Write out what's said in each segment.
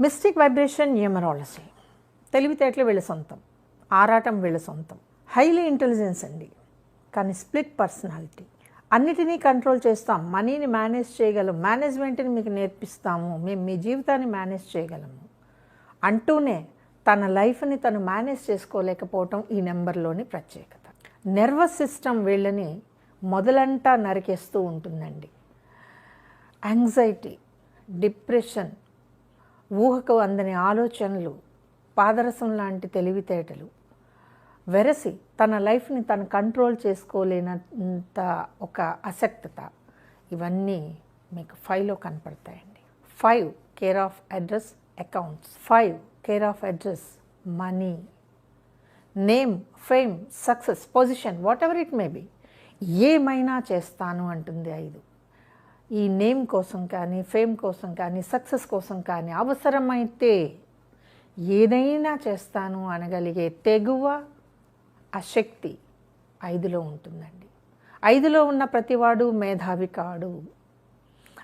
Mystic vibration numerology తెలివితేటలు వీళ్ళ సొంతం. ఆరాటం వీళ్ళ సొంతం. హైలీ ఇంటెలిజెన్స్ అండి. కానీ స్ప్లిట్ పర్సనాలిటీ అన్నిటినీ కంట్రోల్ చేస్తాం. మనీని మేనేజ్ చేయగలం. మేనేజ్మెంట్ని మీకు నేర్పిస్తాము. మేము మీ జీవితాన్ని మేనేజ్ చేయగలము. అంటూనే తన లైఫ్ని తను మేనేజ్ చేసుకోలేకపోవటం ఈ నెంబర్లోని ప్రత్యేకత. నర్వస్ సిస్టమ్ వీళ్ళని మొదలంటా నరికేస్తూ ఉంటుందండి. యాంగ్జైటీ డిప్రెషన్ ఊహకు అందని ఆలోచనలు పాదరసం లాంటి తెలివితేటలు. వెరసి తన లైఫ్ని తను కంట్రోల్ చేసుకోలేనంత ఒక అసక్తత ఇవన్నీ మీకు ఫైవ్లో కనపడతాయండి. Five care of address accounts. Five care of address money. Name fame success position whatever it may be. ఏమైనా చేస్తాను అంటుంది ఐదు. ఈ నేమ్ కోసం కానీ ఫేమ్ కోసం కానీ సక్సెస్ కోసం కానీ అవసరమైతే ఏదైనా చేస్తాను అనగలిగే తెగువ ఆ శక్తి ఐదులో ఉంటుందండి. ఐదులో ఉన్న ప్రతివాడు మేధావి కాడు.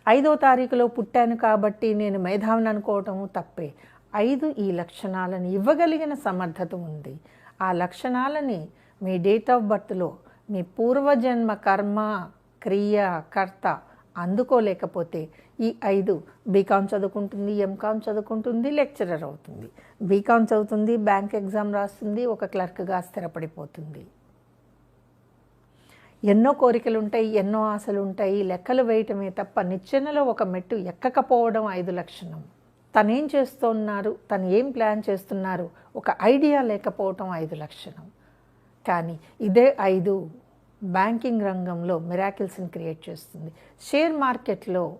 ఐదో తారీఖులో పుట్టాను కాబట్టి నేను మేధావిని అనుకోవటము తప్పే. ఐదు ఈ లక్షణాలను ఇవ్వగలిగిన సమర్థత ఉంది. ఆ లక్షణాలని మీ డేట్ ఆఫ్ బర్త్లో మీ పూర్వజన్మ కర్మ క్రియ కర్త అందుకోలేకపోతే ఈ ఐదు బీకామ్ చదువుకుంటుంది ఎంకామ్ చదువుకుంటుంది లెక్చరర్ అవుతుంది. బీకామ్ చదువుతుంది బ్యాంక్ ఎగ్జామ్ రాస్తుంది ఒక క్లర్క్గా స్థిరపడిపోతుంది. ఎన్నో కోరికలు ఉంటాయి ఎన్నో ఆశలు ఉంటాయి లెక్కలు వేయటమే తప్ప నిచ్చెనలో ఒక మెట్టు ఎక్కకపోవడం ఐదు లక్షణం. తనేం చేస్తున్నారు తను ఏం ప్లాన్ చేస్తున్నారు ఒక ఐడియా లేకపోవటం ఐదు లక్షణం. కానీ ఇదే ఐదు బ్యాంకింగ్ రంగంలో మిరాకిల్స్ని క్రియేట్ చేస్తుంది. షేర్ మార్కెట్లో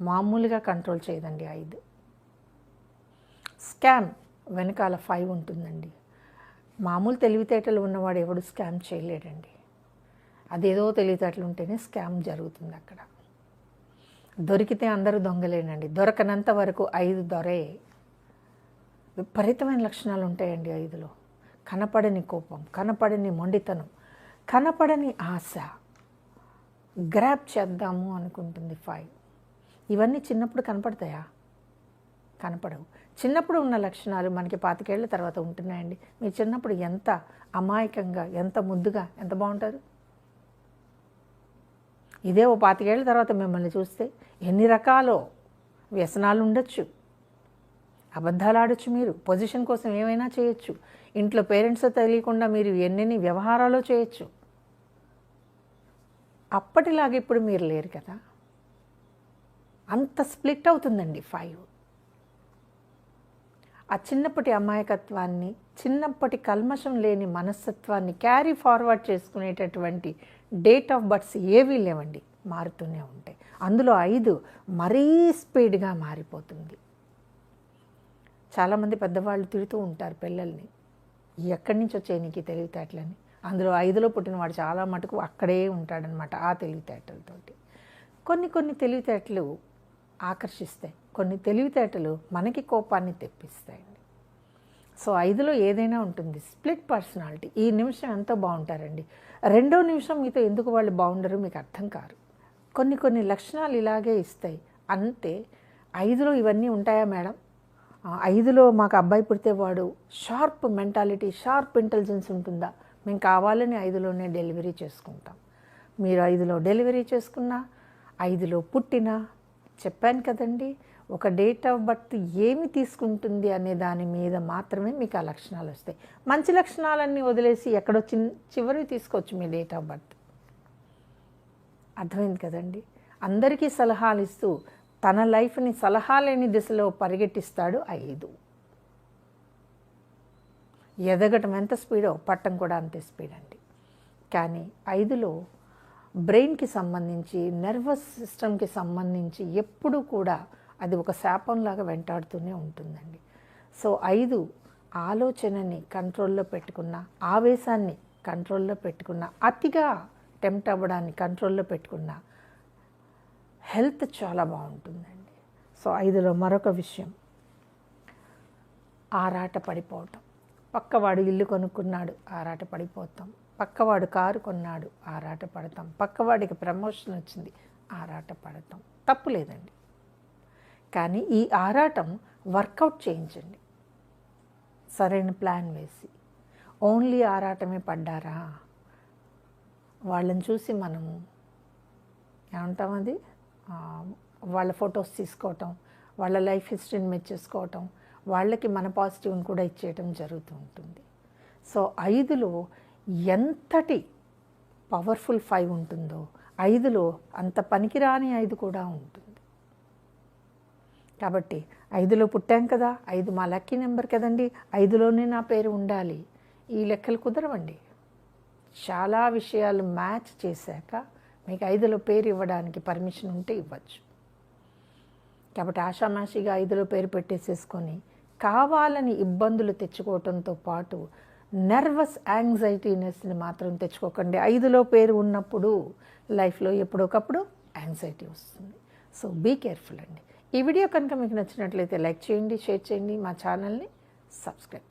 మామూలుగా కంట్రోల్ చేయదండి ఐదు స్కామ్ వెనకాల ఫైవ్ ఉంటుందండి. మామూలు తెలివితేటలు ఉన్నవాడు ఎవడు స్కామ్ చేయలేడండి. అదేదో తెలివితేటలు ఉంటేనే స్కామ్ జరుగుతుంది అక్కడ. దొరికితే అందరూ దొంగలేనండి. దొరకనంత వరకు ఐదు దొరే. విపరీతమైన లక్షణాలు ఉంటాయండి ఐదులో. కనపడని కోపం కనపడని మొండితనం. కనపడని ఆశ. గ్రాప్ చేద్దాము అనుకుంటుంది ఫైవ్. ఇవన్నీ చిన్నప్పుడు కనపడతాయా? కనపడవు. చిన్నప్పుడు ఉన్న లక్షణాలు మనకి పాతికేళ్ళ తర్వాత ఉంటున్నాయండి. మీరు చిన్నప్పుడు ఎంత అమాయకంగా ఎంత ముద్దుగా ఎంత బాగుంటారు? ఇదే ఓ పాతికేళ్ళ తర్వాత మిమ్మల్ని చూస్తే ఎన్ని రకాలో వ్యసనాలు ఉండొచ్చు. అబద్ధాలు ఆడొచ్చు మీరు. పొజిషన్ కోసం ఏమైనా చేయొచ్చు. ఇంట్లో పేరెంట్స్ తెలియకుండా మీరు ఎన్నెన్ని వ్యవహారాలు చేయొచ్చు. అప్పటిలాగా ఇప్పుడు మీరు లేరు కదా? అంత స్ప్లిట్ అవుతుందండి ఫైవ్. ఆ చిన్నప్పటి అమాయకత్వాన్ని చిన్నప్పటి కల్మషం లేని మనస్తత్వాన్ని క్యారీ ఫార్వర్డ్ చేసుకునేటటువంటి డేట్ ఆఫ్ బర్త్స్ ఏవీ లేవండి మారుతూనే ఉంటాయి. అందులో ఐదు మరీ స్పీడ్గా మారిపోతుంది. చాలామంది పెద్దవాళ్ళు తిడుతూ ఉంటారు పిల్లల్ని ఎక్కడి నుంచి వచ్చాయి నీకు తెలివితేటలని? అందులో ఐదులో పుట్టినవాడు చాలా మటుకు అక్కడే ఉంటాడనమాట ఆ తెలివితేటలతోటి. కొన్ని కొన్ని తెలివితేటలు ఆకర్షిస్తాయి. కొన్ని తెలివితేటలు మనకి కోపాన్ని తెప్పిస్తాయండి సో ఐదులో ఏదైనా ఉంటుంది. Split personality. ఈ నిమిషం ఎంతో బాగుంటారండి? రెండో నిమిషం మీతో ఎందుకు వాళ్ళు బాగుండరు మీకు అర్థం కారు. కొన్ని కొన్ని లక్షణాలు ఇలాగే ఇస్తాయి. అంతే ఐదులో ఇవన్నీ ఉంటాయా మేడం? ఐదులో మాకు అబ్బాయి పుడితే వాడు షార్ప్ మెంటాలిటీ షార్ప్ ఇంటెలిజెన్స్ ఉంటుందా? మేము కావాలని ఐదులోనే డెలివరీ చేసుకుంటాం. మీరు ఐదులో డెలివరీ చేసుకున్నా ఐదులో పుట్టినా చెప్పాను కదండి ఒక డేట్ ఆఫ్ బర్త్ ఏమి తీసుకుంటుంది అనే దాని మీద మాత్రమే మీకు ఆ లక్షణాలు వస్తాయి. మంచి లక్షణాలన్నీ వదిలేసి ఎక్కడో చిన్ చివరి తీసుకోవచ్చు మీ డేట్ ఆఫ్ బర్త్. అర్థమైంది కదండి? అందరికీ సలహాలు ఇస్తూ తన లైఫ్ని సలహా లేని దిశలో పరిగెట్టిస్తాడు ఐదు ఎదగటం ఎంత స్పీడో పట్టం కూడా అంతే స్పీడ్ అండి. కానీ ఐదులో బ్రెయిన్కి సంబంధించి నర్వస్ సిస్టమ్కి సంబంధించి ఎప్పుడూ కూడా అది ఒక శాపంలాగా వెంటాడుతూనే ఉంటుందండి. సో ఐదు ఆలోచనని కంట్రోల్లో పెట్టుకున్న ఆవేశాన్ని కంట్రోల్లో పెట్టుకున్న అతిగా టెంప్ట్ అవ్వడాన్ని కంట్రోల్లో పెట్టుకున్న హెల్త్ చాలా బాగుంటుందండి. సో ఐదులో మరొక విషయం. ఆరాట పడిపోవటం పక్కవాడు ఇల్లు కొనుక్కున్నాడు ఆరాట పడిపోతాం. పక్కవాడు కారు కొన్నాడు ఆరాట పడతాం. పక్కవాడికి ప్రమోషన్ వచ్చింది ఆరాట పడతాం. తప్పు లేదండి. కానీ ఈ ఆరాటం వర్కౌట్ చేయించండి. సరైన ప్లాన్ వేసి ఓన్లీ ఆరాటమే పడ్డారా? వాళ్ళని చూసి మనము ఏమంటాం అది? వాళ్ళ ఫొటోస్ తీసుకోవటం వాళ్ళ లైఫ్ హిస్టరీని మెచ్చేసుకోవటం వాళ్ళకి మన పాజిటివ్ని కూడా ఇచ్చేయటం జరుగుతూ ఉంటుంది. సో ఐదులో ఎంతటి పవర్ఫుల్ ఫైవ్ ఉంటుందో ఐదులో అంత పనికిరాని ఐదు కూడా ఉంటుంది. కాబట్టి ఐదులో పుట్టాం కదా ఐదు మా లక్కీ నెంబర్ కదండి ఐదులోనే నా పేరు ఉండాలి. ఈ లెక్కలు కుదరవండి. చాలా విషయాలు మ్యాచ్ చేశాక మీకు ఐదులో పేరు ఇవ్వడానికి పర్మిషన్ ఉంటే ఇవ్వచ్చు. కాబట్టి ఆషామాషిగా ఐదులో పేరు పెట్టేసేసుకొని కావాలని ఇబ్బందులు తెచ్చుకోవటంతో పాటు నర్వస్ యాంగ్జైటీనెస్ని మాత్రం తెచ్చుకోకండి. ఐదులో పేరు ఉన్నప్పుడు లైఫ్లో ఎప్పుడొకప్పుడు యాంగ్జైటీ వస్తుంది. సో బీ కేర్ఫుల్ అండి. ఈ వీడియో కనుక మీకు నచ్చినట్లయితే లైక్ చేయండి షేర్ చేయండి మా ఛానల్ని సబ్స్క్రైబ్ చేయండి.